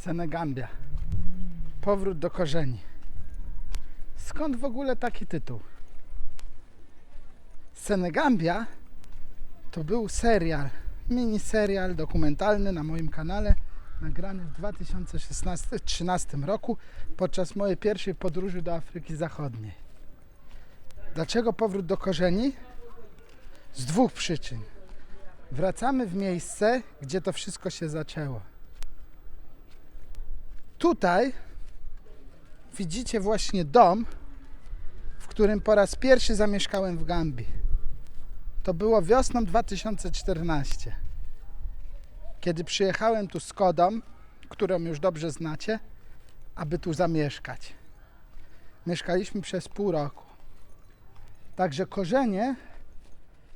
Senegambia. Powrót do korzeni. Skąd w ogóle taki tytuł? Senegambia to był serial, mini serial dokumentalny na moim kanale, nagrany w 2016-2013 roku podczas mojej pierwszej podróży do Afryki Zachodniej. Dlaczego powrót do korzeni? Z dwóch przyczyn. Wracamy w miejsce, gdzie to wszystko się zaczęło. Tutaj widzicie właśnie dom, w którym po raz pierwszy zamieszkałem w Gambii. To było wiosną 2014. Kiedy przyjechałem tu z Kodą, którą już dobrze znacie, aby tu zamieszkać. Mieszkaliśmy przez pół roku. Także korzenie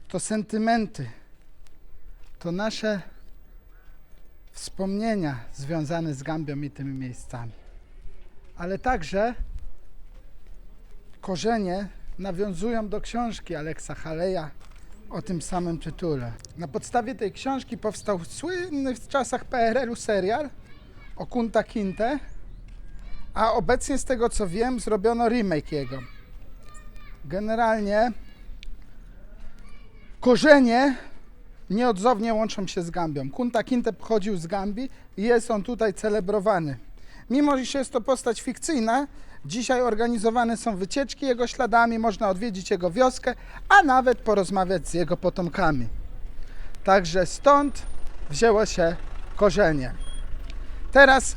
to sentymenty, to nasze wspomnienia związane z Gambią i tymi miejscami. Ale także korzenie nawiązują do książki Aleksa Haleja o tym samym tytule. Na podstawie tej książki powstał słynny w czasach PRL-u serial o Kunta Kinte, a obecnie z tego co wiem zrobiono remake jego. Generalnie korzenie nieodzownie łączą się z Gambią. Kunta Kinte pochodził z Gambii i jest on tutaj celebrowany. Mimo, że jest to postać fikcyjna, dzisiaj organizowane są wycieczki jego śladami, można odwiedzić jego wioskę, a nawet porozmawiać z jego potomkami. Także stąd wzięło się korzenie. Teraz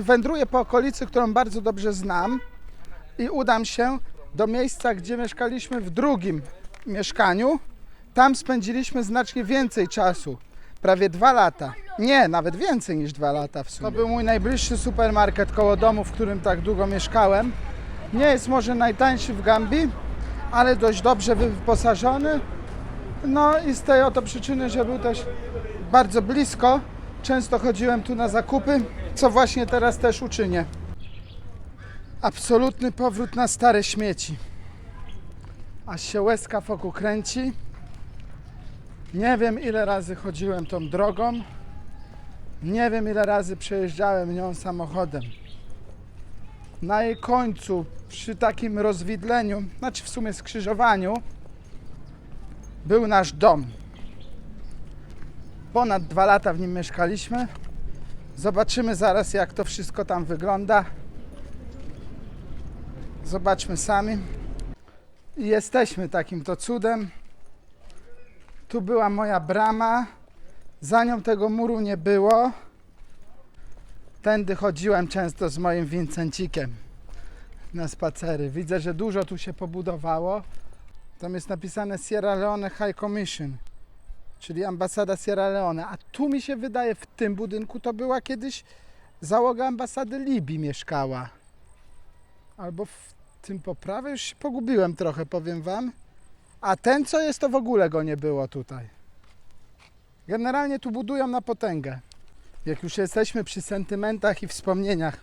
wędruję po okolicy, którą bardzo dobrze znam i udam się do miejsca, gdzie mieszkaliśmy w drugim mieszkaniu. Tam spędziliśmy znacznie więcej czasu. Prawie dwa lata. Nie, nawet więcej niż dwa lata w sumie. To był mój najbliższy supermarket koło domu, w którym tak długo mieszkałem. Nie jest może najtańszy w Gambii, ale dość dobrze wyposażony. No i z tej oto przyczyny, że był też bardzo blisko, często chodziłem tu na zakupy, co właśnie teraz też uczynię. Absolutny powrót na stare śmieci. Aż się łezka wokół kręci. Nie wiem ile razy chodziłem tą drogą. Nie wiem ile razy przejeżdżałem nią samochodem. Na jej końcu, przy takim rozwidleniu, znaczy w sumie skrzyżowaniu, był nasz dom. Ponad dwa lata w nim mieszkaliśmy. Zobaczymy zaraz jak to wszystko tam wygląda. Zobaczmy sami. I jesteśmy takim to cudem. Tu była moja brama. Za nią tego muru nie było. Tędy chodziłem często z moim Wincencikiem na spacery. Widzę, że dużo tu się pobudowało. Tam jest napisane Sierra Leone High Commission, czyli ambasada Sierra Leone. A tu mi się wydaje, w tym budynku to była kiedyś załoga ambasady Libii mieszkała. Albo w tym po prawej już się pogubiłem trochę, powiem wam. A ten, co jest, to w ogóle go nie było tutaj. Generalnie tu budują na potęgę. Jak już jesteśmy przy sentymentach i wspomnieniach,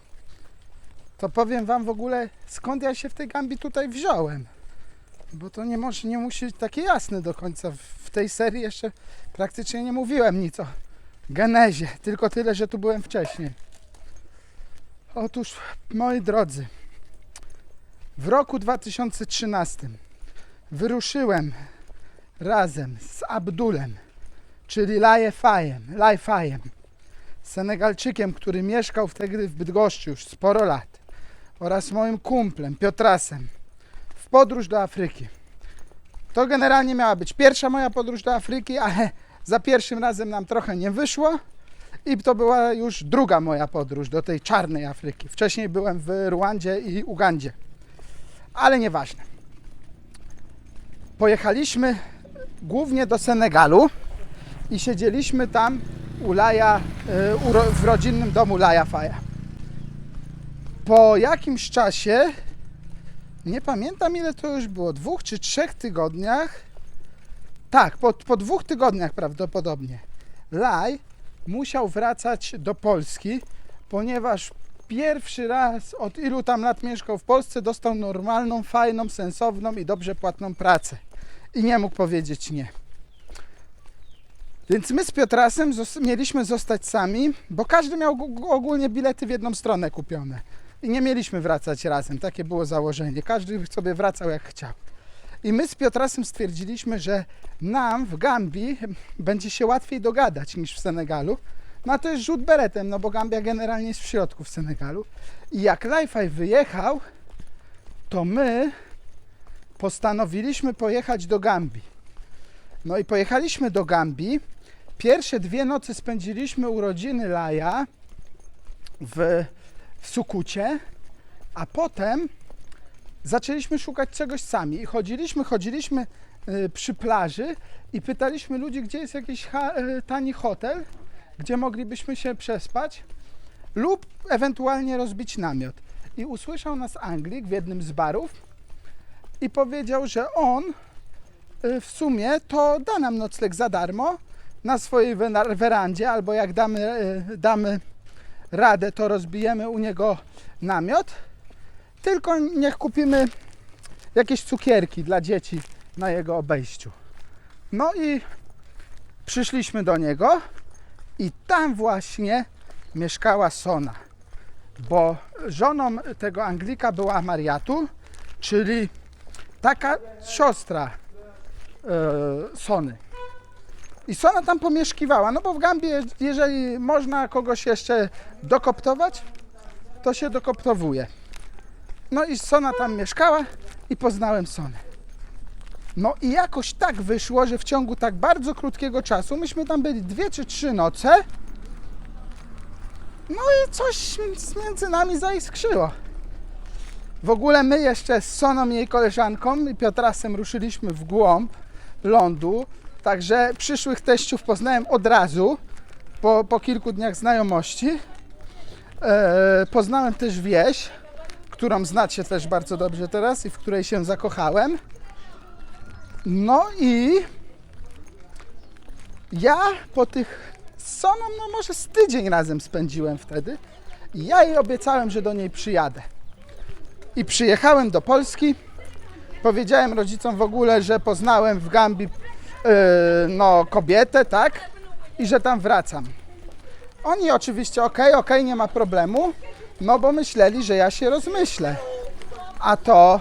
to powiem wam w ogóle, skąd ja się w tej Gambii tutaj wziąłem. Bo to nie, może, nie musi być takie jasne do końca. W tej serii jeszcze praktycznie nie mówiłem nic o genezie, tylko tyle, że tu byłem wcześniej. Otóż, moi drodzy, w roku 2013 wyruszyłem razem z Abdulem, czyli Lajefajem, Lajfajem, Senegalczykiem, który mieszkał wtedy w Bydgoszczy już sporo lat, oraz moim kumplem Piotrasem w podróż do Afryki. To generalnie miała być pierwsza moja podróż do Afryki, ale za pierwszym razem nam trochę nie wyszło i to była już druga moja podróż do tej czarnej Afryki. Wcześniej byłem w Ruandzie i Ugandzie, ale nieważne. Pojechaliśmy głównie do Senegalu i siedzieliśmy tam u Laja, ro- w rodzinnym domu Laja Faja. Po jakimś czasie, nie pamiętam ile to już było, dwóch czy trzech tygodniach, tak, po, po dwóch tygodniach prawdopodobnie, Laj musiał wracać do Polski, ponieważ pierwszy raz od ilu tam lat mieszkał w Polsce, dostał normalną, fajną, sensowną i dobrze płatną pracę. I nie mógł powiedzieć nie. Więc my z Piotrasem mieliśmy zostać sami, bo każdy miał ogólnie bilety w jedną stronę kupione. I nie mieliśmy wracać razem, takie było założenie. Każdy sobie wracał jak chciał. I my z Piotrasem stwierdziliśmy, że nam w Gambii będzie się łatwiej dogadać niż w Senegalu. No to jest rzut beretem, no bo Gambia generalnie jest w środku w Senegalu. I jak Li-Fi wyjechał, to my postanowiliśmy pojechać do Gambii. No i pojechaliśmy do Gambii. Pierwsze dwie nocy spędziliśmy urodziny Laja w, w Sukucie, a potem zaczęliśmy szukać czegoś sami. I chodziliśmy, chodziliśmy y, przy plaży i pytaliśmy ludzi, gdzie jest jakiś y, tani hotel, gdzie moglibyśmy się przespać lub ewentualnie rozbić namiot. I usłyszał nas Anglik w jednym z barów i powiedział, że on y, w sumie to da nam nocleg za darmo na swojej werandzie, albo jak damy, y, damy radę, to rozbijemy u niego namiot. Tylko niech kupimy jakieś cukierki dla dzieci na jego obejściu. No i przyszliśmy do niego i tam właśnie mieszkała Sona, bo żoną tego Anglika była Mariatu, czyli taka siostra e, Sony. I Sona tam pomieszkiwała, no bo w Gambii, jeżeli można kogoś jeszcze dokoptować, to się dokoptowuje. No i Sona tam mieszkała i poznałem Sonę. No i jakoś tak wyszło, że w ciągu tak bardzo krótkiego czasu, myśmy tam byli dwie czy trzy noce, no i coś między nami zaiskrzyło. W ogóle my jeszcze z Soną jej koleżanką i Piotrasem ruszyliśmy w głąb lądu, także przyszłych teściów poznałem od razu, po, po kilku dniach znajomości. E, poznałem też wieś, którą znacie też bardzo dobrze teraz i w której się zakochałem. No i ja po tych Soną, no może z tydzień razem spędziłem wtedy. Ja jej obiecałem, że do niej przyjadę. I przyjechałem do Polski. Powiedziałem rodzicom w ogóle, że poznałem w Gambii yy, no, kobietę, tak? I że tam wracam. Oni oczywiście, okej, okej, nie ma problemu, no bo myśleli, że ja się rozmyślę. A to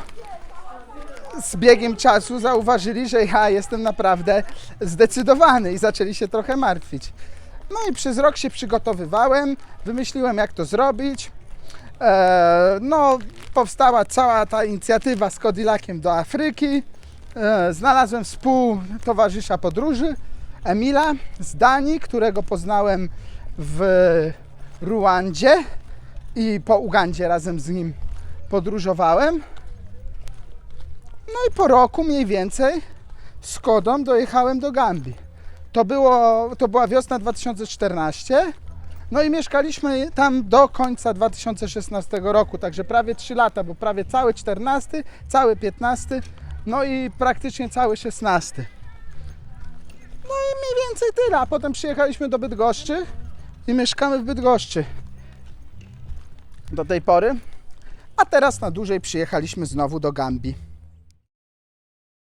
z biegiem czasu zauważyli, że ja jestem naprawdę zdecydowany i zaczęli się trochę martwić. No i przez rok się przygotowywałem, wymyśliłem jak to zrobić. E, no, powstała cała ta inicjatywa z Kodilakiem do Afryki. E, znalazłem współtowarzysza podróży, Emila z Danii, którego poznałem w Ruandzie i po Ugandzie razem z nim podróżowałem. No i po roku mniej więcej z Kodą dojechałem do Gambii. To, było, to była wiosna 2014. No i mieszkaliśmy tam do końca 2016 roku, także prawie 3 lata, bo prawie cały 14, cały 15, no i praktycznie cały 16. No i mniej więcej tyle, a potem przyjechaliśmy do Bydgoszczy i mieszkamy w Bydgoszczy do tej pory. A teraz na dłużej przyjechaliśmy znowu do Gambii.